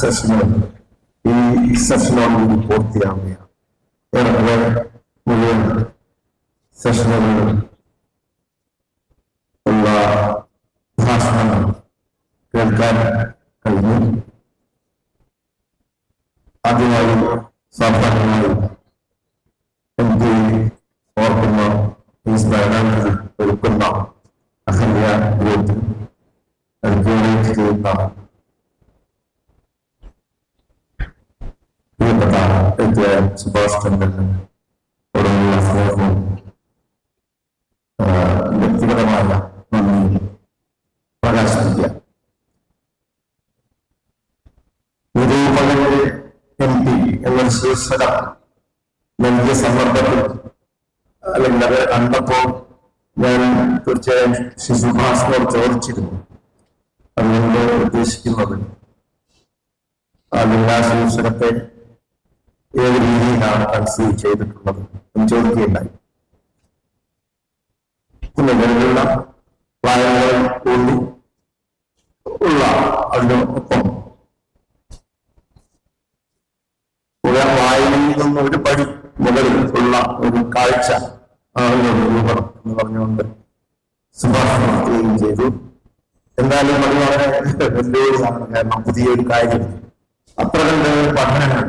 സെഷനുകൾ ഈ സെഷനോടുകൂടി പൂർത്തിയാവുകയാണ് ഏറെക്കുറെ മുഴുവൻ സെഷനുകൾ ഉള്ള ഭാഷണങ്ങൾ കേൾക്കാൻ കഴിഞ്ഞു. ചന്ദ്രൻ തുടങ്ങിയ സ്നേഹവും വ്യക്തിപരമായ നന്ദി പ്രകാശിപ്പിക്കുക നിരൂപണയുടെ എം പി എന്ന ശീർഷകം നൽകിയ സന്ദർഭത്തിൽ അല്ലെങ്കിൽ അത് കണ്ടപ്പോൾ ഞാൻ തീർച്ചയായും ശിശുഭാസിനോട് ചോദിച്ചിരുന്നു. അതുകൊണ്ട് ഉദ്ദേശിക്കുന്നത് ആ ജില്ലാ ശീർഷകത്തെ ഏത് രീതിയിലാണ് കൺസീവ് ചെയ്തിട്ടുള്ളത് എന്ന് ചോദിക്കുകയുണ്ടായി. പിന്നെ നിലവിലുള്ള വായനകൾ കൂടി ഉള്ള അതിനൊപ്പം ഒരു വായനയിൽ നിന്ന് ഒരു പടി മുകളിൽ ഉള്ള ഒരു കാഴ്ച ആളുകളുടെ രൂപം എന്ന് പറഞ്ഞുകൊണ്ട് സുഭാഷ് നടത്തുകയും ചെയ്തു. എന്തായാലും അത് വളരെ വെല്ലുവിളിയാണ് കാരണം പുതിയൊരു കാര്യം. അത്ര കണ്ട പഠനങ്ങൾ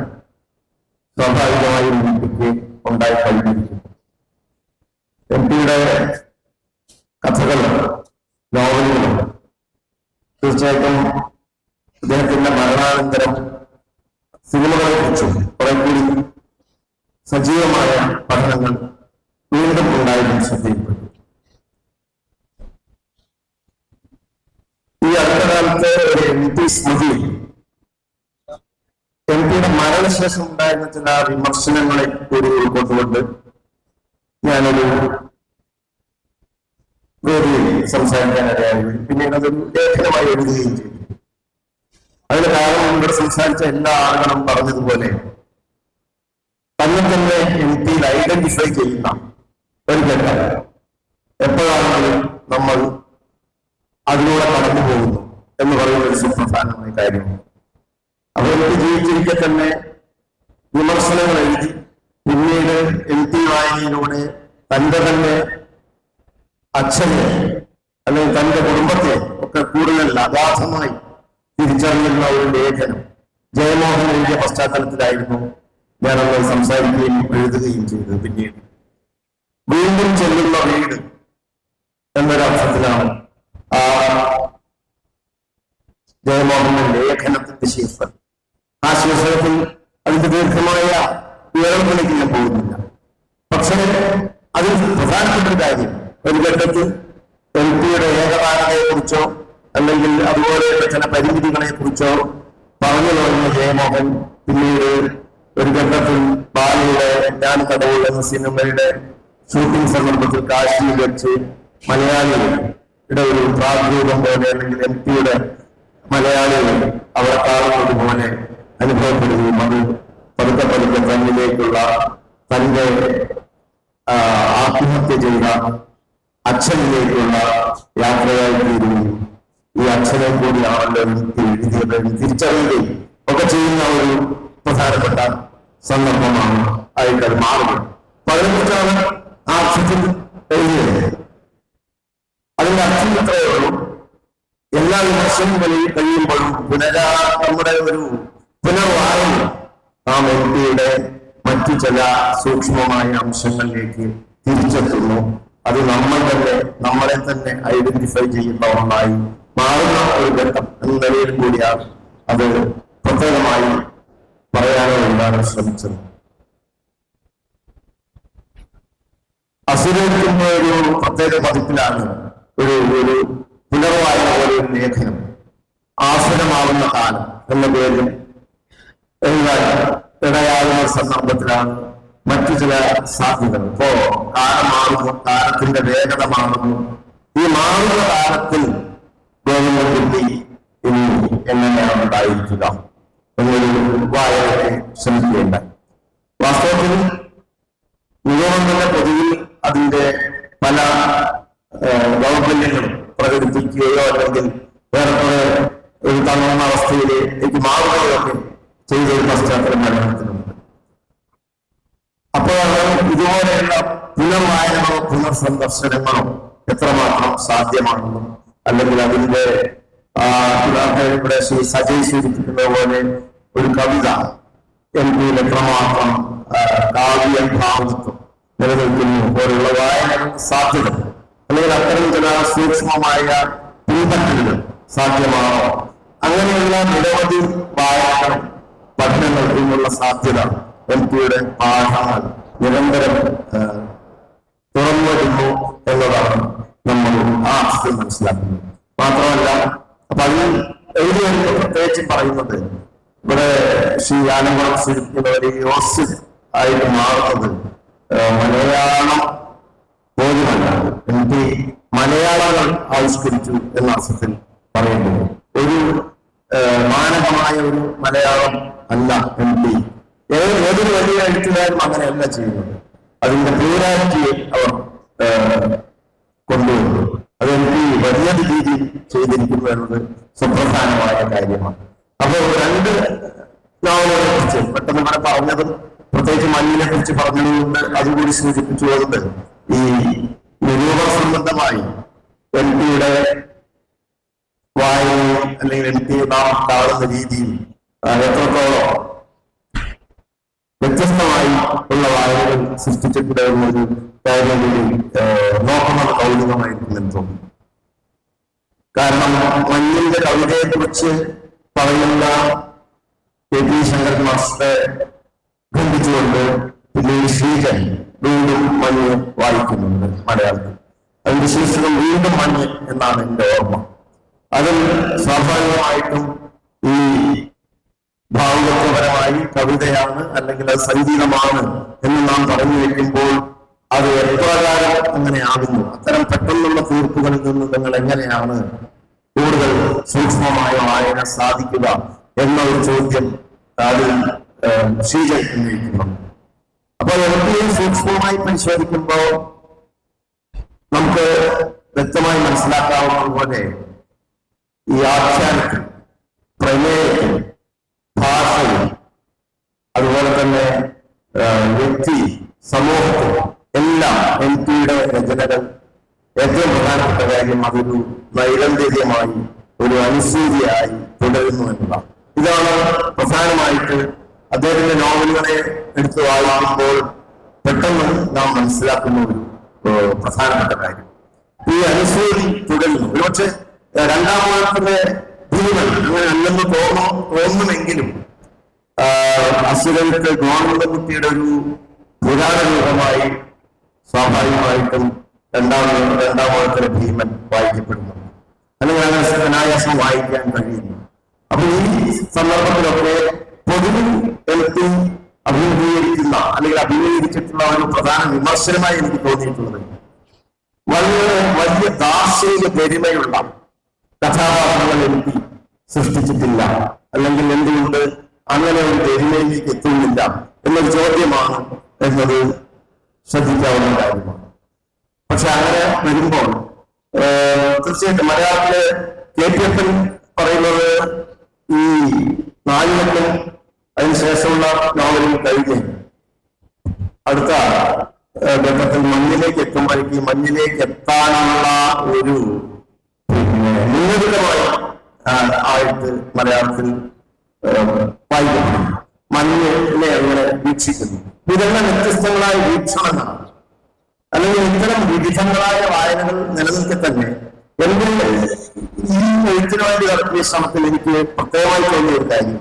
സ്വാഭാവികമായും എനിക്ക് ഉണ്ടായി കഴിഞ്ഞിരിക്കുന്നു. എം പിയുടെ കഥകളും നോവലുകളും തീർച്ചയായിട്ടും അദ്ദേഹത്തിന്റെ മരണാനന്തരം സിനിമകളെ കുറിച്ചും കുറെ കൂടി സജീവമായ പഠനങ്ങൾ വീണ്ടും ഉണ്ടായിരുന്നു ശ്രദ്ധയിൽപ്പെട്ടു. ഈ അടുത്ത കാലത്ത് ഒരു എം പി സ്മൃതി എം മരണശേഷം ഉണ്ടായിരുന്ന ചില വിമർശനങ്ങളെ കൂടി ഉൾക്കൊണ്ടുകൊണ്ട് ഞാനൊരു വേദിയിൽ സംസാരിക്കാനിടയായി പിന്നീട് അതൊരു ലേഖനമായി എഴുതുകയും ചെയ്തു. അതിന് കാരണം ഇവിടെ സംസാരിച്ച എല്ലാ ആളുകളും പറഞ്ഞതുപോലെ തന്നെ തന്നെ എം പിയിൽ ഐഡന്റിഫൈ ചെയ്യുന്ന ഒരു ഘട്ടം. എപ്പോഴാണെങ്കിലും നമ്മൾ അതിലൂടെ കടന്നു പോകുന്നു എന്ന് പറയുന്ന ഒരു സുപ്രധാനമായ കാര്യമാണ്. എനിക്ക് ജീവിച്ചിരിക്കെ തന്നെ വിമർശനങ്ങൾ എഴുതി. പിന്നീട് എം പി വായനയിലൂടെ തന്റെ തന്നെ അച്ഛനെ അല്ലെങ്കിൽ തന്റെ കുടുംബത്തെ ഒക്കെ കൂടുതൽ അഗാധമായി തിരിച്ചറിയുന്ന ഒരു ലേഖനം. ജയമോഹൻ എഴുതിയ പശ്ചാത്തലത്തിലായിരുന്നു ഞാനത് സംസാരിക്കുകയും എഴുതുകയും ചെയ്തത് പിന്നീട്. വീണ്ടും ചെല്ലുന്ന വീട് എന്നൊരർത്ഥത്തിലാണ് ആ ജയമോഹന്റെ ലേഖനത്തിന്റെ ശീർഷകം. ആ ശീർഷകത്തിൽ അതിന്റെ ദീർഘമായ വിവരങ്ങളിലേക്ക് ഞാൻ പോകുന്നില്ല. പക്ഷേ അതിൽ പ്രധാനപ്പെട്ട ഒരു കാര്യം ഒരു ഘട്ടത്തിൽ എൽ പിയുടെ ഏകതാരതയെക്കുറിച്ചോ അല്ലെങ്കിൽ അതുപോലെയുള്ള ചില പരിമിതികളെ കുറിച്ചോ പറഞ്ഞു തുടങ്ങിയ ജയമോഹൻ പിന്നീട് ഒരു ഘട്ടത്തിൽ ബാലയുടെ ഞാൻ കടവുൾ എന്ന സിനിമയുടെ ഷൂട്ടിംഗ് സന്ദർഭത്തിൽ കാശിയിൽ വെച്ച് മലയാളികളുടെ ഒരു പ്രാഗ്രൂപം പോലെ അല്ലെങ്കിൽ എം പിയുടെ മലയാളികൾ അവിടെ കാണുന്നത് പോലെ അനുഭവപ്പെടുകയും അത് പതുക്കെ പതുക്കെ തന്നിലേക്കുള്ള തന്റെ ആത്മഹത്യ ചെയ്ത അച്ഛനിലേക്കുള്ള യാത്രയായി തീരുകയും ഈ അച്ഛനെ കൂടിയാണല്ലോ എനിക്ക് എഴുതിയത് തിരിച്ചറിയുകയും ഒക്കെ ചെയ്യുന്ന ഒരു പ്രധാനപ്പെട്ട സന്ദർഭമാണ് ആയിട്ട് മാറുന്നത്. പതിനെട്ടാണ് ആ അർത്ഥത്തിൽ എഴുതിയത് അതിന്റെ അർത്ഥം എത്രയേ ഉള്ളൂ. എല്ലാ വിമർശനങ്ങളിൽ കഴിയുമ്പോഴും പുനരാ നമ്മുടെ ഒരു പുനർവായന ആ വ്യക്തിയുടെ മറ്റു ചില സൂക്ഷ്മമായ അംശങ്ങളിലേക്ക് തിരിച്ചെത്തുന്നു. അത് നമ്മൾ തന്നെ നമ്മളെ തന്നെ ഐഡന്റിഫൈ ചെയ്യുന്ന ഒന്നായി മാറുന്ന ഒരു ഘട്ടം എന്ന നിലയിൽ കൂടിയാണ് അത് പ്രത്യേകമായി പറയാനോ എന്താണ് ശ്രമിച്ചത്. അസുരത്തിന്റെ ഒരു പ്രത്യേക പതിപ്പിലാണ് ഒരു ഒരു പുനർവായ ഒരു ലേഖനം. ആസുരമാവുന്ന കാലം എന്ന പേരിൽ എഴുതാൻ ഇടയാകുന്ന സന്ദർഭത്തിലാണ് മറ്റു ചില സാധ്യതകൾ. ഇപ്പോ കാലം മാറുന്നു കാലത്തിന്റെ വേഗത മാറുന്നു. ഈ മാറുന്ന കാലത്തിൽ ഗവൺമെന്റിന്റെ ഇനി എങ്ങനെയാണ് ഉണ്ടായിരിക്കുക എന്നൊരു വായനയെ ശ്രമിക്കുകയുണ്ടായി. വാസ്തവത്തിൽ നിയമങ്ങളുടെ പൊതുവിൽ അതിന്റെ പല ദൗർബല്യങ്ങളും പ്രകടിപ്പിക്കുകയോ അല്ലെങ്കിൽ വേറെ ഒരു തങ്ങുന്ന അവസ്ഥയിലേക്ക് മാറുകയോ ഒക്കെ ചെയ്ത ഒരു പശ്ചാത്തലം മലയാളത്തിലുണ്ട് അപ്പോൾ ഇതുപോലെയുള്ള പുനർവായനകളോ പുനർസന്ദർശനങ്ങളോ എത്രമാത്രം സാധ്യമാണെന്നും അല്ലെങ്കിൽ അതിന്റെ ഇവിടെ ശ്രീ സജയ് സൂചിപ്പിക്കുന്ന പോലെ ഒരു കവിത എം പിയിൽ എത്രമാത്രം കാവ്യ ഭാവത്വം നിലനിൽക്കുന്നു പോലുള്ള വായന സാധ്യത. അല്ലെങ്കിൽ അത്തരം ചില സൂക്ഷ്മമായ പിൻപറ്റലുകൾ സാധ്യമാണോ? അങ്ങനെയുള്ള നിരവധി വായനകളും എന്നുള്ള സാധ്യത എം പിയുടെ പാഠങ്ങൾ നിരന്തരം തുറന്നു വരുന്നു എന്നതാണ് നമ്മൾ ആ അർത്ഥത്തിൽ മനസ്സിലാക്കുന്നത്. മാത്രമല്ല അപ്പൊ അതിൽ എഴുതി പ്രത്യേകിച്ച് പറയുന്നത് ഇവിടെ ശ്രീ ആനന്ദം സൂചിപ്പിക്കുന്നവർ ഈ ഓസിൽ ആയിട്ട് മാറുന്നത് മലയാളം പോലുമല്ല എനിക്ക് മലയാളങ്ങൾ ആവിഷ്കരിച്ചു എന്ന അർത്ഥത്തിൽ പറയുന്നത്. ഒരു മാനകമായ ഒരു മലയാളം അല്ല എം പി. ഏതൊരു വലിയ എഴുത്തുകാരും അങ്ങനെയല്ല ചെയ്യുന്നത്. അതിന്റെ പ്യൂരാലിറ്റിയെ അവർ കൊണ്ടുവന്നു അത് പി വലിയ രീതിയിൽ ചെയ്തിരിക്കുന്നു എന്നത് സുപ്രധാനമായ കാര്യമാണ്. അപ്പോൾ രണ്ട് നോവലുകളെ കുറിച്ച് പെട്ടെന്ന് ഇവിടെ പറഞ്ഞതും പ്രത്യേകിച്ച് മണ്ണിനെ കുറിച്ച് പറഞ്ഞതുകൊണ്ട് അതുകൂടി സൂചിപ്പിച്ചുകൊണ്ട് ഈ നിരൂപ സംബന്ധമായി എം പിയുടെ വായനയും അല്ലെങ്കിൽ എം പി നാം കാണുന്ന രീതിയും എത്രത്തോളം വ്യത്യസ്തമായി ഉള്ള വായനകൾ സൃഷ്ടിച്ചിട്ടുണ്ട് എന്നൊരു കാര്യം നോക്കുന്നത് കൗതുകമായിരിക്കും എന്ന് തോന്നുന്നു. കാരണം മഞ്ഞിന്റെ കവിതയെ കുറിച്ച് പറയുന്ന കെ പി ശങ്കരൻ മാസ്റ്ററെ ഖണ്ഡിച്ചുകൊണ്ട് പിന്നീട് ശ്രീജൻ വീണ്ടും മഞ്ഞ് വായിക്കുന്നുണ്ട് മലയാളത്തിൽ. അതിന്റെ ശീർഷകം വീണ്ടും മഞ്ഞ് എന്നാണ് എന്റെ ഓർമ്മ. അതിൽ സ്വാഭാവികമായിട്ടും ഈ ഭാവികത്വപരമായി കവിതയാണ് അല്ലെങ്കിൽ അത് സംഗീതമാണ് എന്ന് നാം പറഞ്ഞു വെക്കുമ്പോൾ അത് എപ്രകാരം അങ്ങനെ ആകുന്നു? അത്തരം പെട്ടെന്നുള്ള തീർപ്പുകളിൽ നിന്ന് നിങ്ങൾ എങ്ങനെയാണ് കൂടുതൽ സൂക്ഷ്മമായ വായന സാധിക്കുക എന്ന ഒരു ചോദ്യം അതിൽ ഉന്നയിക്കുന്നു. അപ്പോൾ എവിടെയും സൂക്ഷ്മമായി പരിശോധിക്കുമ്പോൾ നമുക്ക് വ്യക്തമായി മനസ്സിലാക്കാവുന്നത് പോലെ ഈ ആഖ്യാനത്തിൽ പ്രമേയത്തിൽ ഭാഷയിൽ അതുപോലെ തന്നെ വ്യക്തി സമൂഹത്തിൽ എല്ലാം എം പിയുടെ രചനകൾ ഏറ്റവും പ്രധാനപ്പെട്ട കാര്യം അതൊരു നൈരന്തര്യമായി ഒരു അനുസൂതിയായി തുടരുന്നു എന്നതാണ്. ഇതാണ് പ്രധാനമായിട്ട് അദ്ദേഹത്തിന്റെ നോവലുകളെ എടുത്തു വായിക്കുമ്പോൾ പെട്ടെന്ന് നാം മനസ്സിലാക്കുന്ന ഒരു പ്രധാനപ്പെട്ട കാര്യം. ഈ അനുസൂതി തുടരുന്നു. ഒരുപക്ഷെ രണ്ടാം മാസത്തിലെ ഭൂമൻ അങ്ങനെ അല്ലെന്ന് തോന്നോ തോന്നുമെങ്കിലും അസുരത്തെ ഗോവിന്ദകുട്ടിയുടെ ഒരു പുരാണ സ്വാഭാവികമായിട്ടും രണ്ടാം രണ്ടാം മാസത്തിലെ ഭീമൻ വായിക്കപ്പെടുന്നു. അല്ലെങ്കിൽ അനായാസം വായിക്കാൻ കഴിയുന്നു. അപ്പൊ ഈ സന്ദർഭത്തിലൊക്കെ പൊതുവിൽ എഴുത്തിൽ അഭിമുഖീകരിക്കുന്ന അല്ലെങ്കിൽ അഭിമുഖീകരിച്ചിട്ടുള്ള ഒരു പ്രധാന വിമർശനമായി എനിക്ക് തോന്നിയിട്ടുള്ളത്. വലിയ വലിയ ദാർശനിക പെരുമയുള്ള കഥാപാത്രങ്ങൾ എഴുതി സൃഷ്ടിച്ചിട്ടില്ല. അല്ലെങ്കിൽ എന്തുകൊണ്ട് അങ്ങനെ ഒരു പെരുമയിലേക്ക് എത്തുന്നില്ല എന്നൊരു ചോദ്യമാണ് എന്നത് ശ്രദ്ധിക്കാവുന്ന കാര്യമാണ് പക്ഷെ അങ്ങനെ വരുമ്പോൾ തീർച്ചയായിട്ടും മലയാളത്തിലെ കെ പി എഫിൽ പറയുന്നത് ഈ നാലുകെട്ടും അതിനുശേഷമുള്ള നോവലും കഴിഞ്ഞ് അടുത്ത ഘട്ടത്തിൽ മഞ്ഞിലേക്ക് എത്തുമ്പോഴേക്ക് മഞ്ഞിലേക്ക് എത്താനുള്ള ഒരു മുൻഗണിതമായി ആയിട്ട് മലയാളത്തിൽ വായിക്കപ്പെടുന്നു മഞ്ഞിനെ അങ്ങനെ വീക്ഷിക്കുന്നു. ഇതെല്ലാം വ്യത്യസ്തങ്ങളായ വീക്ഷണങ്ങളാണ് അല്ലെങ്കിൽ ഇത്തരം വിവിധങ്ങളായ വായനകൾ നിലനിൽക്കെ തന്നെ എന്റെ ഈ എഴുത്തിന് വേണ്ടി നടത്തിയ ശ്രമത്തിൽ എനിക്ക് പ്രത്യേകമായി തോന്നിയ ഒരു കാര്യം.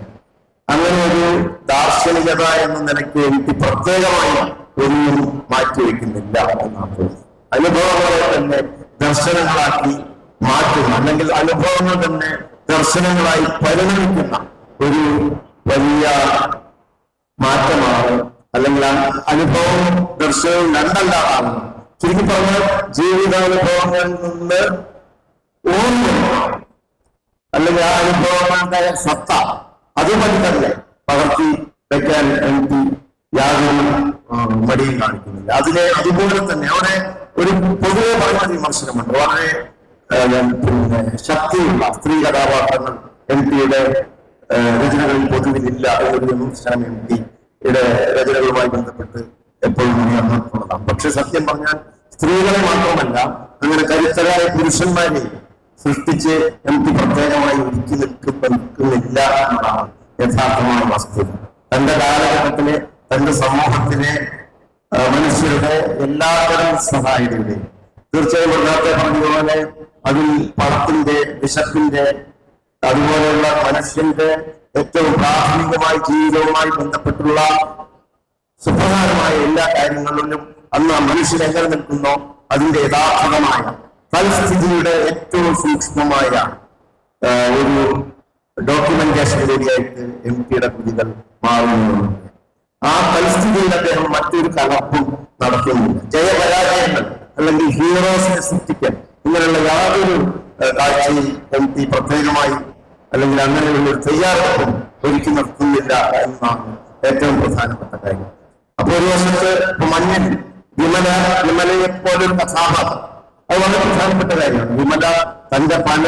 അങ്ങനെ ഒരു ദാർശനികത എന്ന നിലയ്ക്ക് എനിക്ക് പ്രത്യേകമായി ഒന്നും മാറ്റിവെക്കുന്നില്ല എന്നാണ് തോന്നുന്നത്. അനുഭവങ്ങളെ തന്നെ ദർശനങ്ങളാക്കി മാറ്റുന്ന. അല്ലെങ്കിൽ അനുഭവങ്ങൾ തന്നെ ദർശനങ്ങളായി പരിണമിക്കുന്ന ഒരു വലിയ മാറ്റമാണ്. അല്ലെങ്കിൽ അനുഭവവും ദർശനവും രണ്ടല്ലാതാണ് ചുരുക്കി പറഞ്ഞാൽ ജീവിതാനുഭവങ്ങളിൽ നിന്ന് ഓർമ്മ അല്ലെങ്കിൽ ആ അനുഭവങ്ങളുടെ സത്ത അതുപടി തന്നെ പകർത്തി വെക്കാൻ എനിക്ക് യാതൊരു മടിയും കാണിക്കുന്നില്ല. അതിലെ അതുപോലെ തന്നെ അവിടെ ഒരു പൊതുവെ പറഞ്ഞ വിമർശനമുണ്ട്. വളരെ ശക്തിയുള്ള സ്ത്രീ കഥാപാത്രങ്ങൾ എം പിയുടെ രചനകളിൽ പൊതുവിലില്ല എന്നൊരു വിമർശനം എം പിയുടെ രചനകളുമായി ബന്ധപ്പെട്ട് എപ്പോഴും ഉയർന്നിട്ടുള്ളതാണ് പക്ഷെ സത്യം പറഞ്ഞാൽ സ്ത്രീകളെ മാത്രമല്ല അങ്ങനെ കരുത്തരായ പുരുഷന്മാരെ സൃഷ്ടിച്ച് എം പി പ്രത്യേകമായി ഒരുക്കി നിൽക്കുന്നില്ല എന്നതാണ് യഥാർത്ഥമായ വസ്തുത. തന്റെ കാലഘട്ടത്തിലെ തന്റെ സമൂഹത്തിലെ മനുഷ്യരുടെ എല്ലാത്തരം സഹായികളുടെയും തീർച്ചയായും പറഞ്ഞതുപോലെ അതിൽ പണത്തിന്റെ വിശപ്പിന്റെ അതുപോലെയുള്ള മനുഷ്യന്റെ ഏറ്റവും പ്രാഥമികമായ ജീവിതവുമായി ബന്ധപ്പെട്ടുള്ള സുപ്രധാനമായ എല്ലാ കാര്യങ്ങളിലും അന്ന് ആ മനുഷ്യൻ എങ്ങനെ നിൽക്കുന്നോ? അതിന്റെ യഥാർത്ഥമായ തൽസ്ഥിതിയുടെ ഏറ്റവും സൂക്ഷ്മമായ ഒരു ഡോക്യുമെന്റേഷൻ കൂടിയായിട്ട് എം പിയുടെ കൃതികൾ മാറുന്നുണ്ട്. ആ പരിസ്ഥിതിയിൽ അദ്ദേഹം മറ്റൊരു കലപ്പും നടത്തുന്നു ജയപരാജയങ്ങൾ അല്ലെങ്കിൽ ഹീറോസിനെ സൃഷ്ടിക്കൽ. ഇങ്ങനെയുള്ള യാതൊരു കാഴ്ചയും ഈ പ്രത്യേകമായി അല്ലെങ്കിൽ അങ്ങനെയുള്ള ഒരു തയ്യാറെടുപ്പും ഒരുക്കി നിർത്തുന്നില്ല എന്നതാണ് ഏറ്റവും പ്രധാനപ്പെട്ട കാര്യം. അപ്പൊ ഒരു വശത്ത് മഞ്ഞൻ വിമല വിമലയെ പോലൊരു കഥാപാത്രം. അത് വളരെ പ്രധാനപ്പെട്ട കാര്യമാണ്. വിമല തന്റെ പല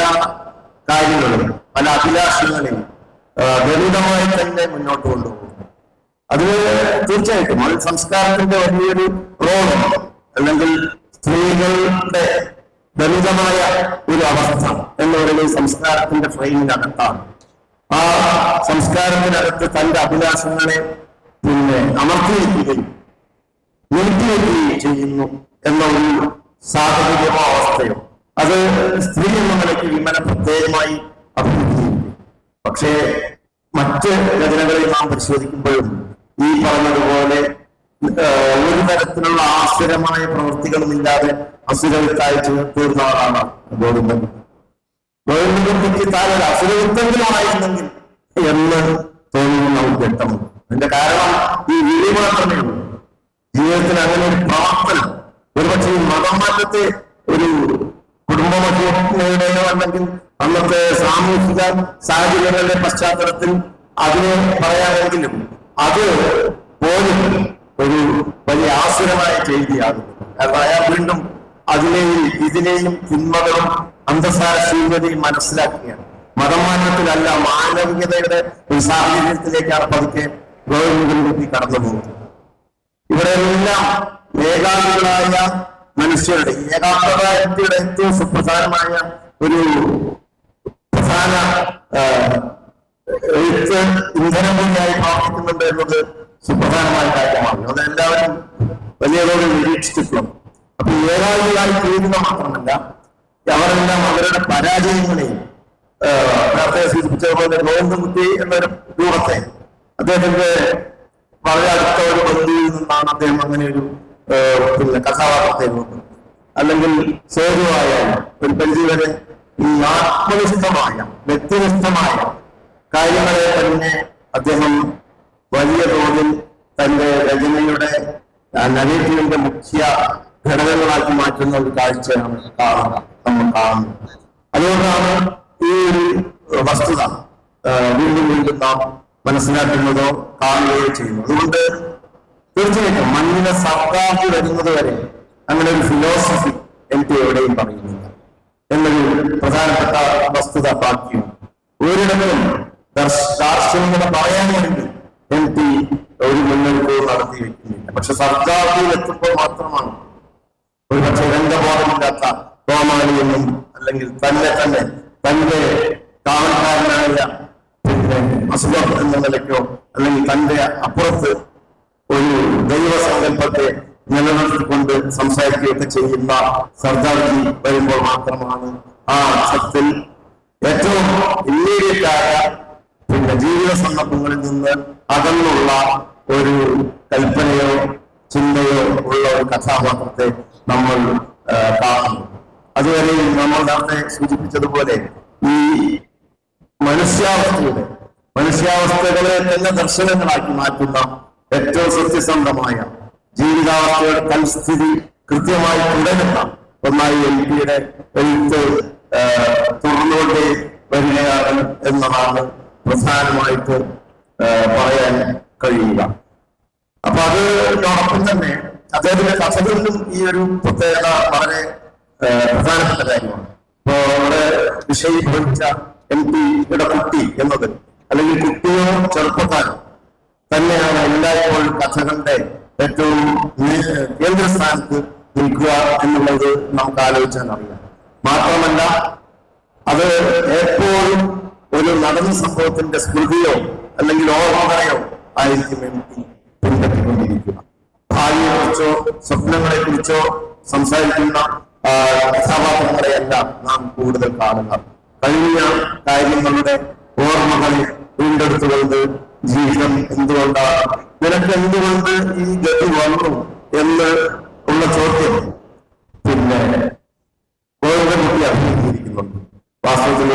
കാര്യങ്ങളും പല അഭിലാഷങ്ങളെയും ഗണിതമായി തന്നെ മുന്നോട്ട് കൊണ്ടുപോകുന്നു. അത് തീർച്ചയായിട്ടും അത് സംസ്കാരത്തിന്റെ വലിയൊരു റോളുണ്ട് അല്ലെങ്കിൽ സ്ത്രീകളുടെ ദളിതമായ ഒരു അവസ്ഥ എന്ന് പറയുന്നത് സംസ്കാരത്തിന്റെ ഫ്രെയിമിനകത്താണ്. ആ സംസ്കാരത്തിനകത്ത് തന്റെ അഭിലാഷങ്ങളെ പിന്നെ അമർത്തിയിരിക്കുകയും നീട്ടിവെക്കുകയും ചെയ്യുന്നു എന്ന ഒരു സാഹചര്യമോ അവസ്ഥയോ. അത് സ്ത്രീ എന്ന നിലയ്ക്ക് വിമന പ്രത്യേകമായി അഭിമുഖീകരിക്കും പക്ഷേ മറ്റ് രചനകളിൽ നാം പരിശോധിക്കുമ്പോഴും ഈ പറഞ്ഞതുപോലെ ഒരു തരത്തിലുള്ള ആസുരമായ പ്രവൃത്തികളും ഇല്ലാതെ അസുരവിത്തായി തീർന്ന ആളാണ് ഗോവിന്ദൻ. ഗോവിന്ദൻകുട്ടിക്ക് താൻ ഒരു അസുരവിത്തെങ്കിലുമായിരുന്നെങ്കിൽ എന്ന് തോന്നുന്നു നമുക്ക് വ്യക്തമാണ്. അതിന്റെ കാരണം ഈ വിധി മാത്രമേ ഉള്ളൂ. ജീവിതത്തിൽ അങ്ങനെ ഒരു പ്രവർത്തനം ഒരുപക്ഷെ ഈ മതം മാറ്റത്തെ ഒരു കുടുംബമധ്യയുടെയോ അല്ലെങ്കിൽ അന്നത്തെ സാമൂഹിക സാഹചര്യങ്ങളുടെ പശ്ചാത്തലത്തിൽ അതിനെ പറയാനെങ്കിലും അത് പോലും ഒരു വലിയ ആസുരമായ ചെയ്തിയാകുന്നു കാരണം അയാൾ വീണ്ടും അതിനെയും ഇതിനെയും തിന്മകളും അന്തസാര ശൂന്യതയും മനസ്സിലാക്കുകയാണ്. മതമാനത്തിലല്ല മാനവികതയുടെ ഒരു സാഹചര്യത്തിലേക്കാണ് പതുക്കെ ഗവൺമെന്റ് കടന്നു പോകുന്നത്. ഇവിടെ എല്ലാം ഏകാന്തങ്ങളായ മനുഷ്യരുടെ ഈ ഏകാന്തരായത്തിയുടെ ഏറ്റവും സുപ്രധാനമായ ഒരു പ്രധാന ഇന്ധനം കൂടിയായി പ്രവർത്തിക്കുന്നുണ്ട് എന്നത് സുപ്രധാനമായ കാര്യമാണ്. അത് എല്ലാവരും വലിയ തോതിൽ നിരീക്ഷിച്ചിട്ടുണ്ട് അപ്പൊ ഏകാധികാരി തീരുന്ന മാത്രമല്ല അവരെല്ലാം അവരുടെ പരാജയങ്ങളെയും നേരത്തെ സൂചിപ്പിച്ചതുപോലെ ഗോവിന്ദമുത്തി എന്നൊരു രൂപത്തെ അദ്ദേഹത്തിന്റെ വളരെ അടുത്ത ഒരു ബന്ധുവിൽ നിന്നാണ് അദ്ദേഹം അങ്ങനെ ഒരു പിന്നെ കഥാപാത്രത്തെ അല്ലെങ്കിൽ സേതുവായ ഒരു പരിധി വരെ ഈ ആത്മനിഷ്ഠമായ വ്യക്തിനിഷ്ഠമായ കാര്യങ്ങളെ തന്നെ അദ്ദേഹം വലിയ തോതിൽ തന്റെ രചനയുടെ നരേറ്റീവിന്റെ മുഖ്യ ഘടകങ്ങളാക്കി മാറ്റുന്ന ഒരു കാഴ്ചയാണ് കാണുന്നത് അതുകൊണ്ടാണ് ഈ ഒരു വസ്തുത വീണ്ടും വീണ്ടും നാം മനസ്സിലാക്കുന്നതോ കാണുകയോ ചെയ്യുന്നു അതുകൊണ്ട് തീർച്ചയായിട്ടും മണ്ണിനെ സർക്കാർക്ക് വരുന്നത് വരെ അങ്ങനെ ഒരു ഫിലോസഫി എനിക്ക് എവിടെയും പറയുന്നില്ല. എന്നൊരു പ്രധാനപ്പെട്ട വസ്തുത ബാക്കിയുണ്ട്. ഒരിടത്തും കാർഷികങ്ങളെ പറയാൻ വേണ്ടി എം പി ഒരു മുന്നൊരുക്കവും നടത്തി വെക്കുന്നില്ല. പക്ഷെ സർക്കാരിൽ എത്തുമ്പോൾ മാത്രമാണ് ഒരു പക്ഷെ രംഗബോധമില്ലാത്ത കോമാളിയെന്നും അല്ലെങ്കിൽ തന്നെ തന്നെ തന്റെ കാവൽക്കാരനായ പിന്നെ അസുഖം എന്ന നിലയ്ക്കോ അല്ലെങ്കിൽ തന്റെ അപ്പുറത്ത് ഒരു ദൈവസങ്കല്പത്തെ നിലനിർത്തിക്കൊണ്ട് സംസാരിക്കുകയൊക്കെ ചെയ്യുന്ന സർദാർജി വരുമ്പോൾ മാത്രമാണ് ആ അർത്ഥത്തിൽ ഏറ്റവും ഇമ്മീഡിയറ്റ് ആയ പിന്നെ ജീവിത സന്ദർഭങ്ങളിൽ നിന്ന് അകന്നുള്ള ഒരു കൽപ്പനയോ ചിന്തയോ ഉള്ള ഒരു കഥാപാത്രത്തെ നമ്മൾ കാണുന്നു. അതുവരെ നമ്മൾ നേരത്തെ സൂചിപ്പിച്ചതുപോലെ ഈ മനുഷ്യാവസ്ഥയുടെ മനുഷ്യാവസ്ഥകളെ തന്നെ ദർശനങ്ങളാക്കി മാറ്റുന്ന ഏറ്റവും സത്യസന്ധമായ ജീവിതാവസ്ഥയുടെ തൽസ്ഥിതി കൃത്യമായി തുടരുന്ന ഒന്നായി എൽ പിയുടെ എഴുത്ത് തുടർന്നുകൊണ്ടേ വരികയാണ് എന്നതാണ് പ്രധാനമായിട്ട് പറയാൻ കഴിയുക. അപ്പൊ അതോടൊപ്പം തന്നെ അദ്ദേഹത്തിന്റെ കഥകളിലും ഈ ഒരു പ്രത്യേകത വളരെ പ്രധാനപ്പെട്ട കാര്യമാണ്. ഇപ്പോ നമ്മുടെ വിഷയം ഭവിച്ച എം പിയുടെ കുട്ടി എന്നത് അല്ലെങ്കിൽ കുട്ടിയോ ചെറുപ്പക്കാരോ തന്നെയാണ് എല്ലായ്പ്പോഴും കഥകളുടെ ഏറ്റവും കേന്ദ്ര കേന്ദ്രസ്ഥാനത്ത് നിൽക്കുക എന്നുള്ളത് നമുക്ക് ആലോചിച്ചാൽ അറിയാം. മാത്രമല്ല അത് എപ്പോഴും ഒരു നടന്ന സംഭവത്തിന്റെ സ്മൃതിയോ അല്ലെങ്കിൽ ഓർമ്മകളെയോ ആയിരിക്കും എനിക്ക് പി പിൻപറ്റിക്കൊണ്ടിരിക്കുക ഭാവിയെ കുറിച്ചോ സ്വപ്നങ്ങളെ കുറിച്ചോ സംസാരിക്കുന്ന കഥാപാത്രങ്ങളെയല്ല നാം കൂടുതൽ കാണുക കഴിഞ്ഞ കാര്യങ്ങളുടെ ഓർമ്മകളെ വീണ്ടെടുത്തുകൊണ്ട് ജീവിതം എന്തുകൊണ്ടാണ് നിനക്ക് എന്തുകൊണ്ട് ഈ ഗതി വന്നു എന്ന് ഉള്ള ചോദ്യം പിന്നെ ഗോവിന്ദൻകുട്ടി അഭിമുഖീകരിക്കുന്നുണ്ട്. വാസ്തവത്തിൽ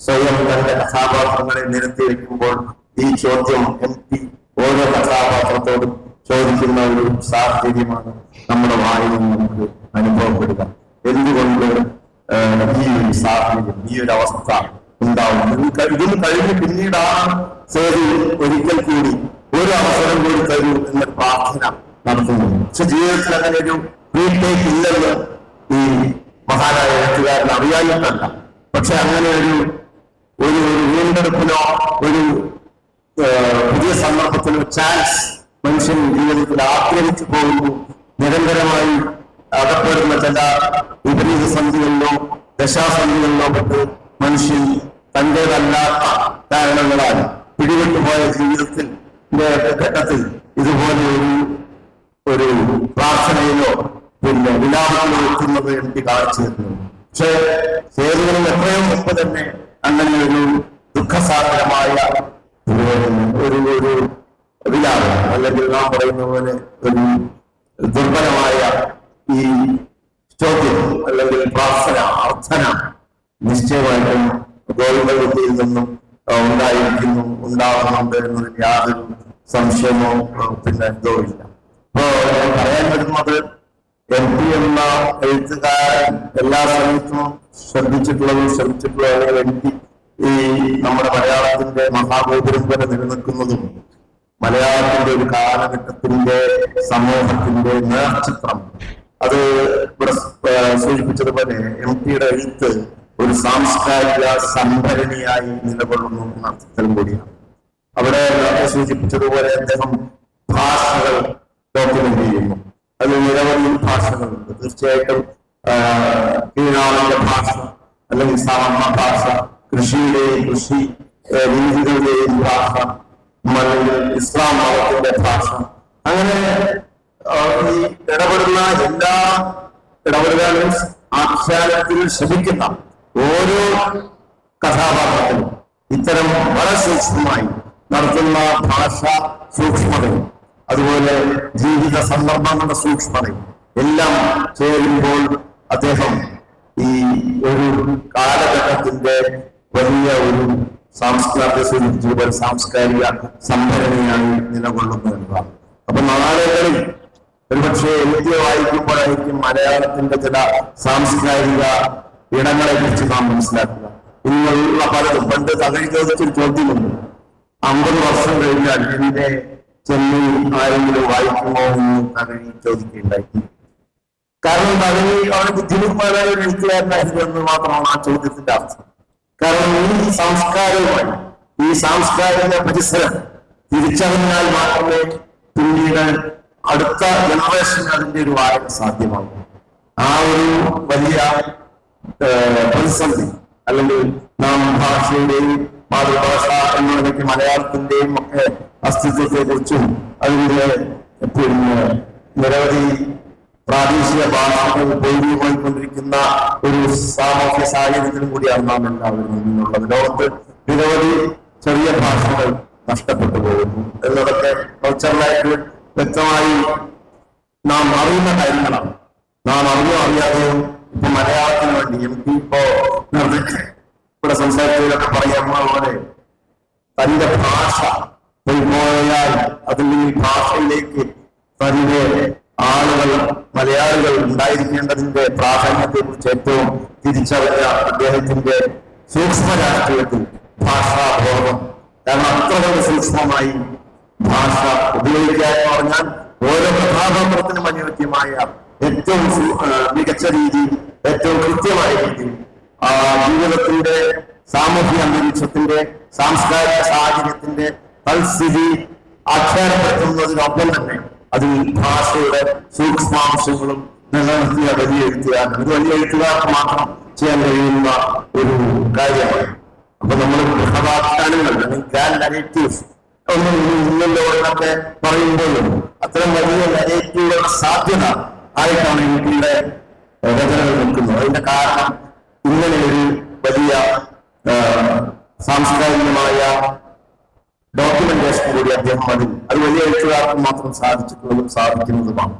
സ്വയം തന്റെ കഥാപാത്രങ്ങളെ നിരത്തി വെക്കുമ്പോൾ ഈ ചോദ്യം എം പി ഓരോ കഥാപാത്രത്തോടും ചോദിക്കുന്ന ഒരു സാഹചര്യമാണ് നമ്മുടെ വായിൽ നമുക്ക് അനുഭവപ്പെടുക. എന്തുകൊണ്ട് ഈ ഒരു സാഹചര്യം ഈ ഒരു അവസ്ഥ ഉണ്ടാവും ഇതിന് കഴിഞ്ഞ് പിന്നീടാണ് സേതു ഒരിക്കൽ കൂടി ഒരു അവസരം കൂടി തരൂ എന്ന പ്രാർത്ഥന നടത്തുന്നത്. പക്ഷെ ജീവിതത്തിൽ അങ്ങനെ ഒരു റീടേക്ക് ഇല്ലെന്ന് ഈ മഹാനായ എഴുത്തുകാരൻ അറിയാനിട്ടല്ല പക്ഷെ അങ്ങനെ ഒരു ഒരു വീണ്ടെടുപ്പിനോ ഒരു പുതിയ സന്ദർഭത്തിനോ ചാൻസ് മനുഷ്യൻ ജീവിതത്തിൽ ആഗ്രഹിച്ചു പോകുന്നു. നിരന്തരമായി അകപ്പെടുന്ന ചില വിപരീത സന്ധികളിലോ ദശാസന്ധികളിലോ പെട്ട് മനുഷ്യൻ തന്റേതല്ലാത്ത കാരണങ്ങളാൽ പിടിവിട്ടുപോയ ജീവിതത്തിൽ ഘട്ടത്തിൽ ഇതുപോലെ ഒരു ഒരു പ്രാർത്ഥനയിലോ പിന്നെ വിലാപത്തിലോ എത്തുന്നത് എനിക്ക് കാണിച്ചു തരുന്നു. പക്ഷേ ഏതുകളും എത്രയോ മുമ്പ് തന്നെ അങ്ങനെ ഒരു ദുഃഖസാഗരമായ ഒരു ഒരു വിലാപം അല്ലെങ്കിൽ നാം പറയുന്ന പോലെ ഒരു ദുർബലമായ ഈ ചോദ്യം അല്ലെങ്കിൽ പ്രാർത്ഥന അർത്ഥന നിശ്ചയമായിട്ടും ഗോവിന്ദബുദ്ധിയിൽ നിന്നും ഉണ്ടായിരിക്കുന്നു ഉണ്ടാകുന്നുണ്ട് എന്നതിൽ യാതൊരു സംശയമോ പിന്നെ എന്തോ ഇല്ല. അപ്പോ ഞാൻ പറയാൻ വരുന്നത് എം പി എന്ന എഴുത്തുകാരൻ എല്ലാ സമയത്തും ശ്രദ്ധിച്ചിട്ടുള്ളതും ശ്രമിച്ചിട്ടുള്ള ആളുകൾ എനിക്ക് ഈ നമ്മുടെ മലയാളത്തിന്റെ മഹാഗോപുരം വരെ നിലനിൽക്കുന്നതും മലയാളത്തിന്റെ ഒരു കാലഘട്ടത്തിന്റെ സമൂഹത്തിന്റെ നേർചിത്രം. അത് ഇവിടെ സൂചിപ്പിച്ചതുപോലെ എം പിയുടെ എഴുത്ത് ഒരു സാംസ്കാരിക സംഭരണിയായി നിലകൊള്ളുന്നു എന്ന അർത്ഥത്തിലും കൂടിയാണ്. അവിടെ സൂചിപ്പിച്ചതുപോലെ അദ്ദേഹം ഭാഷകൾ ഡോക്യുമെന്റ് ചെയ്യുന്നു. അതിൽ നിരവധി ഭാഷകളുണ്ട്. തീർച്ചയായിട്ടും കീഴാളിന്റെ ഭാഷ അല്ലെങ്കിൽ സാധാരണ ഭാഷ കൃഷിയുടെയും കൃഷി രീതികളുടെയും ഭാഷ അല്ലെങ്കിൽ ഇസ്ലാം മതത്തിന്റെ ഭാഷ അങ്ങനെ ഈ ഇടപെടുന്ന എല്ലാ ഇടപെടലുകളും ആഖ്യാനത്തിൽ ശ്രമിക്കുന്ന ഓരോ കഥാപാത്രത്തിലും ഇത്തരം വളരെ സൂക്ഷ്മമായി നടത്തുന്ന ഭാഷ സൂക്ഷ്മതയും അതുപോലെ ജീവിത സന്ദർഭങ്ങളുടെ സൂക്ഷ്മതയും എല്ലാം ചേരുമ്പോൾ അദ്ദേഹം ഈ ഒരു കാലഘട്ടത്തിന്റെ വലിയ ഒരു സാംസ്കാരിക സൂചിപ്പിച്ചതുപോലെ സാംസ്കാരിക സംഭരണിയായി നിലകൊള്ളുന്നു എന്നതാണ്. അപ്പൊ നാളുകളിൽ ഒരുപക്ഷെ എഴുതി വായിക്കുമ്പോഴായിരിക്കും മലയാളത്തിന്റെ ചില സാംസ്കാരിക ഇടങ്ങളെ കുറിച്ച് നാം മനസ്സിലാക്കുക. ഇങ്ങനെയുള്ള പലതും പണ്ട് തകഴി ചോദിച്ചൊരു ചോദ്യമുണ്ട്. അമ്പത് വർഷം കഴിഞ്ഞാൽ എന്റെ ചെന്നൈ ആരെങ്കിലും വായിക്കുമോ എന്ന് തകഴി ചോദിക്കുകയുണ്ടായി. കാരണം തകഴി അവന് ബുദ്ധിമുട്ടുമാരായ ഒരു എഴുത്തുകാരനായിരുന്നു എന്ന് മാത്രമാണ് ആ ചോദ്യത്തിന്റെ അർത്ഥം. കാരണം ഈ സംസ്കാരവുമായി ഈ സാംസ്കാരിക പരിസരം തിരിച്ചറിഞ്ഞാൽ മാത്രമേ പിന്നീട് അടുത്ത ജനറേഷന് അതിന്റെ ഒരു വായന സാധ്യമാകും. ആ ഒരു വലിയ പ്രതിസന്ധി അല്ലെങ്കിൽ നാം ഭാഷയുടെയും മാതൃഭാഷ എന്ന നിലയ്ക്ക് മലയാളത്തിന്റെയും ഒക്കെ അസ്തിത്വത്തെ കുറിച്ചും അതിന്റെ പിന്നെ നിരവധി പ്രാദേശിക ഭാഷകൾ പൊളിഞ്ഞു പോയിക്കൊണ്ടിരിക്കുന്ന ഒരു സാമൂഹ്യ സാഹചര്യത്തിലും കൂടിയാണ് നാം എല്ലാവരും മുന്നിലുള്ളത്. ലോകത്ത് നിരവധി ചെറിയ ഭാഷകൾ നഷ്ടപ്പെട്ടു പോകുന്നു എന്നതൊക്കെ കൾച്ചറലായിട്ട് വ്യക്തമായി നാം അറിയുന്ന കാര്യങ്ങളാണ്. നാം അറിയോ അറിയാതെയും ഇപ്പൊ മലയാളത്തിന് വേണ്ടി എനിക്ക് ഇപ്പോ ഇവിടെ സംസാരിച്ചതിലൊക്കെ പറയാവുന്ന പോലെ തന്റെ ഭാഷ പോയാൽ അതിൽ ഭാഷയിലേക്ക് തന്റെ ആളുകൾ മലയാളികൾ ഉണ്ടായിരിക്കേണ്ടതിന്റെ പ്രാധാന്യത്തെ കുറിച്ച് ഏറ്റവും തിരിച്ചറിഞ്ഞ അദ്ദേഹത്തിന്റെ സൂക്ഷ്മ രാഷ്ട്രീയത്തിൽ ഭാഷാബോധം കാരണം അത്രയും സൂക്ഷ്മമായി ഭാഷ ഉപ ഉപയോഗിക്കുക എന്ന് പറഞ്ഞാൽ ഓരോ കഥാപാത്രത്തിനും അനുയോജ്യമായ ഏറ്റവും മികച്ച രീതിയിൽ ഏറ്റവും കൃത്യമായ രീതിയിൽ ജീവിതത്തിന്റെ സാമൂഹ്യ അന്തരീക്ഷത്തിന്റെ സാംസ്കാരിക സാഹചര്യത്തിന്റെ തൽസ്ഥിതി ആഖ്യാനപ്പെടുത്തുന്നതിനൊപ്പം തന്നെ അതിൽ ഭാഷയുടെ സൂക്ഷ്മാംശങ്ങളും നിലനിർത്തിയ വലിയ എഴുത്തുകാരൻ അത് വലിയ എഴുത്തുകാർക്ക് മാത്രം ചെയ്യാൻ കഴിയുന്ന ഒരു കാര്യമാണ്. അപ്പൊ നമ്മൾ കഥാഖ്യാനങ്ങൾ അല്ലെങ്കിൽ നരേറ്റീവ്സ് ഒന്നും ഇന്നല്ലോ പറയുമ്പോഴും അത്തരം വലിയ നരേറ്റീവുകളുടെ സാധ്യത ആയിട്ടാണ് ഇന്ത്യയുടെ രചനകൾ നിൽക്കുന്നത്. അതിന്റെ കാരണം ഇങ്ങനെ ഒരു വലിയ സാംസ്കാരികമായ ഡോക്യുമെന്റേഷൻ കൂടി അദ്ദേഹം അതിൽ അത് വലിയ എഴുത്തുകാർക്ക് മാത്രം സാധിച്ചിട്ടുള്ളതും സാധിക്കുന്നതുമാണ്.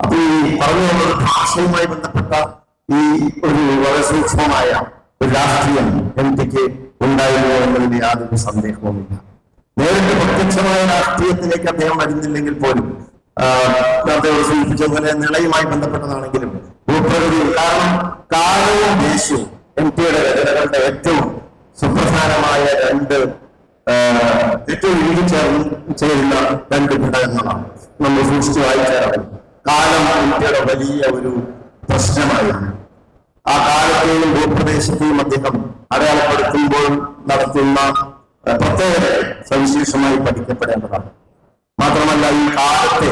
അപ്പൊ ഈ പറഞ്ഞു വന്നത് ഭാഷയുമായി ബന്ധപ്പെട്ട ഈ ഒരു വളരെ സൂക്ഷ്മമായ ഒരു രാഷ്ട്രീയം എം പിക്ക് ഉണ്ടായിരുന്നു എന്നതിന് യാതൊരു സന്ദേഹവുമില്ല. നേരിട്ട് പ്രത്യക്ഷമായ രാഷ്ട്രീയത്തിലേക്ക് അദ്ദേഹം വരുന്നില്ലെങ്കിൽ പോലും ഇവിടെ സൂചിപ്പിച്ചതുപോലെ നിളയുമായി ബന്ധപ്പെട്ടതാണെങ്കിലും ഭൂപ്രകൃതി കാരണം കാലവും ദേശവും എം പിയുടെ രചനകളുടെ ഏറ്റവും സുപ്രധാനമായ രണ്ട് ഏറ്റവും ഇഴുകി ചേർന്ന് ചേരുന്ന രണ്ട് ഘടകങ്ങളാണ്. നമ്മൾ സൂക്ഷിച്ചു വായിച്ചാലും കാലം ഇന്ത്യയുടെ വലിയ ഒരു പ്രശ്നമായിരുന്നു ആ കാലത്തെയും ഭൂപ്രദേശത്തെയും അദ്ദേഹം അടയാളപ്പെടുത്തുമ്പോൾ നടത്തുന്ന പ്രത്യേക പ്രത്യേകത സവിശേഷമായി പഠിക്കപ്പെടേണ്ടതാണ്. മാത്രമല്ല ഈ കാലത്തെ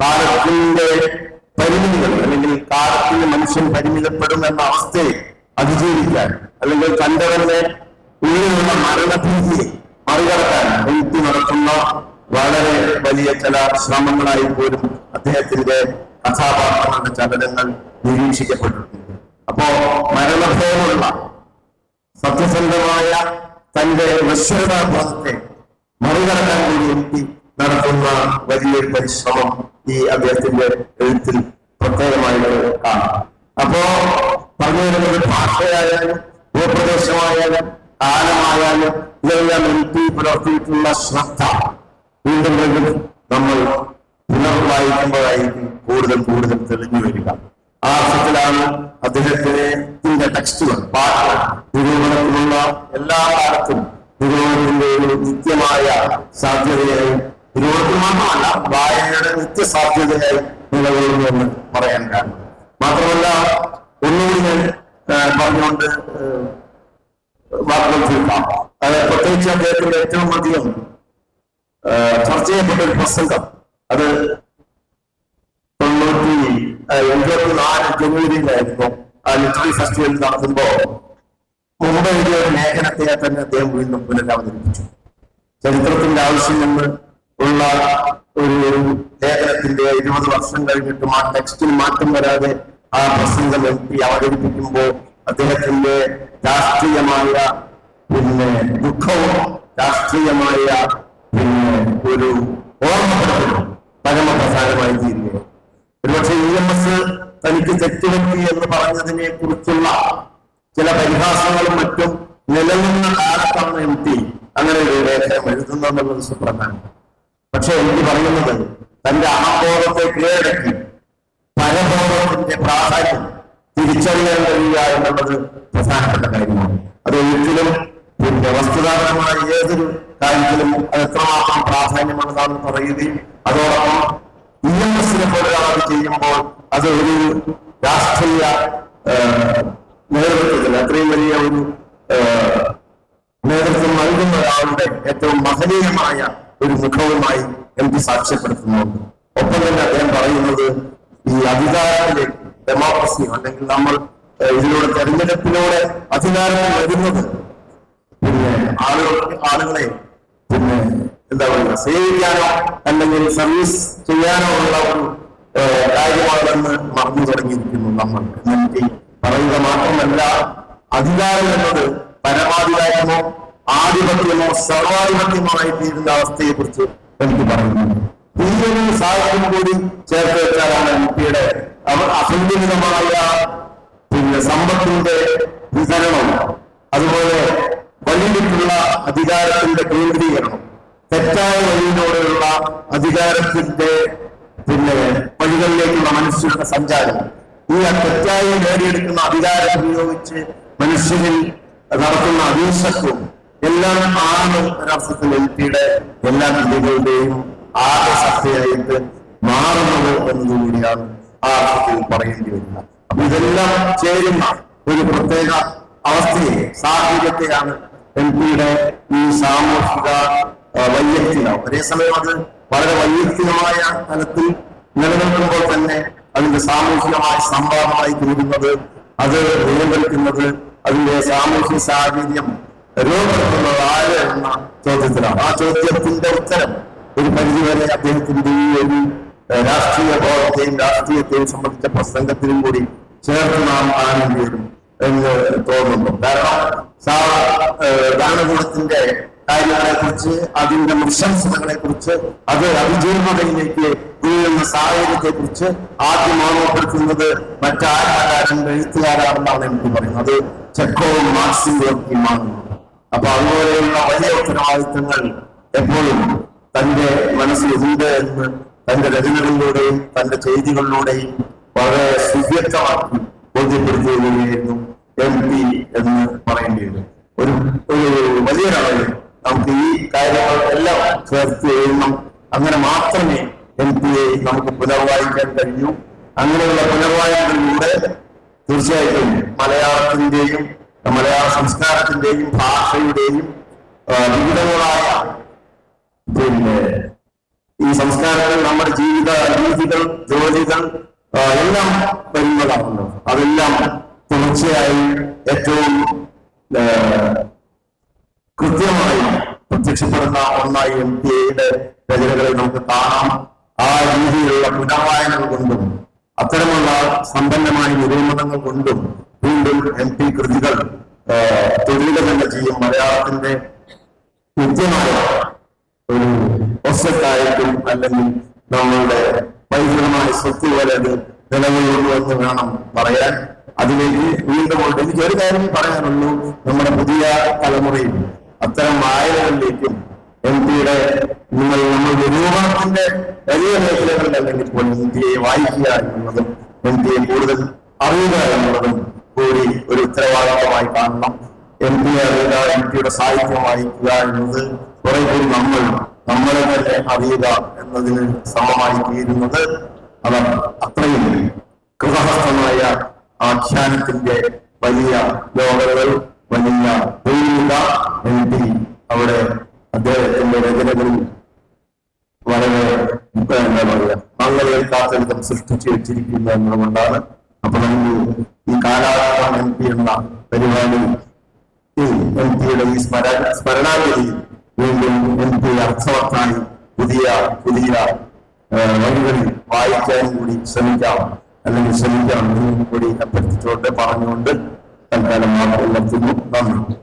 കാലത്തിന്റെ പരിമിതികൾ അല്ലെങ്കിൽ കാലത്തിന് മനുഷ്യൻ പരിമിതപ്പെടും എന്ന അവസ്ഥയെ അതിജീവിക്കാൻ അല്ലെങ്കിൽ കണ്ടവരുടെ ഉള്ളിലുള്ള മരണഭീതിയെ മറികടക്കാൻ എഴുത്തി നടത്തുന്ന വളരെ വലിയ ചില ശ്രമങ്ങളായി പോലും അദ്ദേഹത്തിന്റെ കഥാപാത്രങ്ങളുടെ ചലനങ്ങൾ നിരീക്ഷിക്കപ്പെട്ടിട്ടുണ്ട്. അപ്പോ മരണഭയമുള്ള സത്യസന്ധമായ തന്റെ നശ്വരതാബോധത്തെ മറികടക്കാൻ കൂടി എത്തി നടത്തുന്ന വലിയൊരു പരിശ്രമം ഈ അദ്ദേഹത്തിന്റെ എഴുത്തിൽ പ്രത്യേകമായിട്ട് കാണാം. അപ്പോ പറഞ്ഞു വരുന്നത് ഭാഷയായാലും ഭൂപ്രദേശമായാലും കാലമായാലും ഇതെല്ലാം എഴുത്തി പുലർത്തിയിട്ടുള്ള ശ്രദ്ധ വീണ്ടും വീണ്ടും നമ്മൾ പുനർവായിക്കുമ്പോഴായിരിക്കും കൂടുതൽ കൂടുതൽ തെളിഞ്ഞു വരിക. ആ അർത്ഥത്തിലാണ് അദ്ദേഹത്തിന്റെ ടെക്സ്റ്റുകൾ പാട്ടുകൾ നിരൂപണത്തിലുള്ള എല്ലാ കാലത്തും നിരൂപണത്തിന്റെ ഒരു നിത്യമായ സാധ്യതയായി നിരൂപണത്തിൽ മാത്രമല്ല വായനയുടെ നിത്യസാധ്യതയായി നിലകൊള്ളുന്നു എന്ന് പറയാൻ കാരണം. മാത്രമല്ല ഒന്നുകൂടി ഞാൻ പറഞ്ഞുകൊണ്ട് വാർത്തകൾ അത് പ്രത്യേകിച്ച് അദ്ദേഹത്തിന്റെ ഏറ്റവും അധികം ചർച്ച ചെയ്യപ്പെട്ട ഒരു പ്രസംഗം. അത് തൊണ്ണൂറ്റി എൺപത്തി നാല് ജനുവരിയിലായിരുന്നു. ആ ലിറ്ററി ഫെസ്റ്റിവൽ നടത്തുമ്പോ മുംബൈയിലെ ഒരു ലേഖനത്തെ തന്നെ അദ്ദേഹം വീണ്ടും പുനരവതരിപ്പിച്ചു. ചരിത്രത്തിന്റെ ആവശ്യം എന്ന് ഉള്ള ഒരു ലേഖനത്തിന്റെ ഇരുപത് വർഷം കഴിഞ്ഞിട്ടും ആ ടെക്സ്റ്റിൽ മാറ്റം വരാതെ ആ പ്രസംഗം എം പി അവതരിപ്പിക്കുമ്പോൾ അദ്ദേഹത്തിന്റെ രാഷ്ട്രീയമായ പിന്നെ ദുഃഖവും രാഷ്ട്രീയമായ പിന്നെ ഒരു ഓർമ്മപ്പെടുത്തലും പരമപ്രധാനമായി തീരുകയാണ് ഒരുപക്ഷെ ഇ എം എസ് തനിക്ക് തെറ്റുപറ്റി എന്ന് പറഞ്ഞതിനെ കുറിച്ചുള്ള ചില പരിഹാസങ്ങളും മറ്റും നിലനിന്ന കാലത്താണ് എം പി അങ്ങനെ ഒരു ലേഖനം എഴുതുന്നതെന്നുള്ളത് സുപ്രധാനം. പക്ഷെ എനിക്ക് പറയുന്നത് തന്റെ അഹംബോധത്തെ കീഴടക്കി പരബോധത്തിന്റെ പ്രാധാന്യം തിരിച്ചറിയാൻ കഴിയുക എന്നുള്ളത് പ്രധാനപ്പെട്ട കാര്യമാണ്. അത് ഒരിക്കലും പിന്നെ വസ്തുതാപരമായ ഏതൊരു കാര്യത്തിലും അത് എത്രമാത്രം പ്രാധാന്യമുള്ളതാണെന്ന് പറയുകയും അതോടൊപ്പം ഇ എം എസിനെ പോലെ അത് ചെയ്യുമ്പോൾ അത് ഒരു രാഷ്ട്രീയ നേതൃത്വത്തിൽ അത്രയും വലിയ ഒരു നേതൃത്വം നൽകുന്ന ഒരാളുടെ ഏറ്റവും മഹനീയമായ ഒരു മുഖവുമായി എം പി സാക്ഷ്യപ്പെടുത്തുന്നുണ്ട് ഒപ്പം തന്നെ അദ്ദേഹം പറയുന്നത് ഈ അധികാരത്തിലേക്ക് ഡെമോക്രസി അല്ലെങ്കിൽ നമ്മൾ ഇതിലൂടെ തെരഞ്ഞെടുപ്പിലൂടെ അധികാരം വരുന്നത് പിന്നെ ആളുകൾ ആളുകളെ പിന്നെ എന്താ പറയുക സേവിക്കാനോ അല്ലെങ്കിൽ സർവീസ് ചെയ്യാനോ ഉള്ള ഒരു കാര്യമാണെന്ന് മറന്നു തുടങ്ങിയിരിക്കുന്നു നമ്മൾ എനിക്ക് പറയുക മാത്രമല്ല അധികാരം എന്നത് പരമാധികാരമോ ആധിപത്യമോ സർവാധിപത്യമോ തീരുന്ന അവസ്ഥയെ കുറിച്ച് എനിക്ക് പറയുന്നു. ഈ ഒരു സാഹചര്യം കൂടി ചേർത്ത് വെച്ചാലാണ് എം പിയുടെ അവർ അസന്തുലിതമായ പിന്നെ സമ്പത്തിന്റെ വിതരണം. അതുപോലെ വലിയിട്ടുള്ള അധികാരത്തിന്റെ കേന്ദ്രീകരണം. തെറ്റായ വഴിയിലൂടെയുള്ള അധികാരത്തിന്റെ പിന്നെ വഴികളിലേക്കുള്ള മനുഷ്യരുടെ സഞ്ചാരം. ഈ തെറ്റായി നേടിയെടുക്കുന്ന അധികാരം ഉപയോഗിച്ച് മനുഷ്യരിൽ നടത്തുന്ന അധീശത്വം എല്ലാം ആണ് ഒരർത്ഥത്തിൽ എൽ പിയുടെ എല്ലാ വിധികളുടെയും ആകെ ശക്തിയായിട്ട് മാറുന്നത് എന്നതുകൂടിയാണ് ആ അർത്ഥത്തിൽ പറയേണ്ടി വരുന്നത്. അപ്പൊ ഇതെല്ലാം ചേരുന്ന ഒരു പ്രത്യേക അവസ്ഥയെ സാഹചര്യത്തെയാണ് എം പിയുടെ ഈ സാമൂഹിക വൈയക്തികം. ഒരേ അത് വളരെ വൈയക്തികമായ തലത്തിൽ നിലനിൽക്കുമ്പോൾ തന്നെ അതിന്റെ സാമൂഹികമായ സംഭാവനമായി തീരുന്നത് അത് നിലനിൽക്കുന്നത് അതിന്റെ സാമൂഹ്യ സാഹചര്യം രൂപപ്പെടുത്തുന്നത് ആര് എന്ന ചോദ്യത്തിലാണ്. ആ ചോദ്യത്തിന്റെ ഉത്തരം ഒരു പരിധിവരെ അദ്ദേഹത്തിന്റെ ഈ ഒരു രാഷ്ട്രീയ ബോധത്തെയും രാഷ്ട്രീയത്തെയും സംബന്ധിച്ച പ്രസംഗത്തിലും കൂടി ചേർത്ത് നാം കാണേണ്ടി വരും എന്ന് തോന്നുന്നു. കാരണം സാർ ഭരണകൂടത്തിന്റെ കാര്യങ്ങളെ കുറിച്ച് അതിന്റെ നൃശംസതകളെ കുറിച്ച് അത് അതിജീവനതയിലേക്ക് നീങ്ങുന്ന സാഹചര്യത്തെ കുറിച്ച് ആദ്യം ഓർമ്മപ്പെടുത്തുന്നത് മറ്റാരും എഴുത്തുകാരാണെന്നാണ് എനിക്ക് പറയുന്നത്. അത് ചെക്കോവും മാർക്സിന്റെയും ടീമാണ് അപ്പൊ അതുപോലെയുള്ള വലിയ ഉത്തരവാദിത്തങ്ങൾ എപ്പോഴും തന്റെ മനസ്സിലുണ്ട് എന്ന് തന്റെ രചനകളിലൂടെയും തന്റെ ചെയ്തികളിലൂടെയും വളരെ സുവ്യക്തമാക്കി ബോധ്യപ്പെടുത്തുകയായിരുന്നു എം പി എന്ന് പറയേണ്ടി വരും ഒരു ഒരു വലിയൊരളവിൽ നമുക്ക് ഈ കാര്യങ്ങളെല്ലാം ചേർത്ത് എഴുതണം. അങ്ങനെ മാത്രമേ എം പിയെ നമുക്ക് പുനർവായിക്കാൻ കഴിയൂ. അങ്ങനെയുള്ള പുനർവായനകളിലൂടെ തീർച്ചയായിട്ടും മലയാളത്തിന്റെയും മലയാള സംസ്കാരത്തിന്റെയും ഭാഷയുടെയും വിവിധങ്ങളായ പിന്നെ ഈ സംസ്കാരങ്ങൾ നമ്മുടെ ജീവിത രീതികൾ ജോലികൾ എല്ലാം വരുന്നതാണല്ലോ അതെല്ലാം തുടർച്ചയായി ഏറ്റവും കൃത്യമായി പ്രത്യക്ഷപ്പെടുന്ന ഒന്നായി എം പി എയുടെ രചനകളെ നമുക്ക് കാണാം. ആ രീതിയിലുള്ള പുനർവായനകൾ കൊണ്ടും അത്തരമുള്ള സമ്പന്നമായ നിരൂപണങ്ങൾ കൊണ്ടും വീണ്ടും എം പി കൃതികൾ തൊഴിലുകൾ തൊഴിലുക തന്നെ ചെയ്യും മലയാളത്തിന്റെ കൃത്യമായ ഒരു ഒസറ്റായിട്ടും അല്ലെങ്കിൽ നമ്മളുടെ പൈതൃകമായ സ്വത്ത് പോലെ അത് നിലകൊള്ളുന്നു എന്ന് വേണം പറയാൻ. അതിലേക്ക് വീണ്ടും കൊണ്ട് എനിക്ക് ഒരു കാര്യം പറയാനുള്ളൂ നമ്മുടെ പുതിയ തലമുറയിൽ അത്തരം വായനകളിലേക്കും എം പിയുടെ നിങ്ങൾ നമ്മുടെ രൂപത്തിന്റെ വലിയ മേഖലകളിൽ അല്ലെങ്കിൽ പോലും ഇന്ത്യയെ വായിക്കുക എന്നുള്ളതും എം പിയെ കൂടുതൽ അറിയുക എന്നുള്ളതും കൂടി ഒരു ഉത്തരവാദിത്തമായി കാണണം. എം പി അറിയുക എം പിയുടെ സാഹിത്യം വായിക്കുക എന്നത് കുറെ കൂടി നമ്മൾ നമ്മളെ തന്നെ അറിയുക എന്നതിന് സമമായി തീരുന്നത് അത് അത്രയും കൃതഹസ്ഥമായ ആഖ്യാനത്തിന്റെ വലിയ ലോകങ്ങൾ വലിയ എഴുതി അവിടെ അദ്ദേഹത്തിന്റെ രചനകളിൽ വളരെ എന്താ പറയുക വിധം സൃഷ്ടിച്ചു വെച്ചിരിക്കുന്നു എന്നതുകൊണ്ടാണ് അപ്പൊ നമുക്ക് ഈ കാലാകാലം എം പി എന്ന പരിപാടി എം പിയുടെ ഈ സ്മര സ്മരണാഞ്ജലി വീണ്ടും എം പി അർത്ഥവത്തായി പുതിയ പുതിയ വഴികളിൽ വായിക്കാനും കൂടി ശ്രമിക്കാം. അല്ലെങ്കിൽ ശ്രമിക്കാം എന്നും കൂടി അഭ്യർത്ഥിച്ചുകൊണ്ട് പറഞ്ഞുകൊണ്ട് തൽക്കാലം നിർത്തുന്നു. നന്ദി.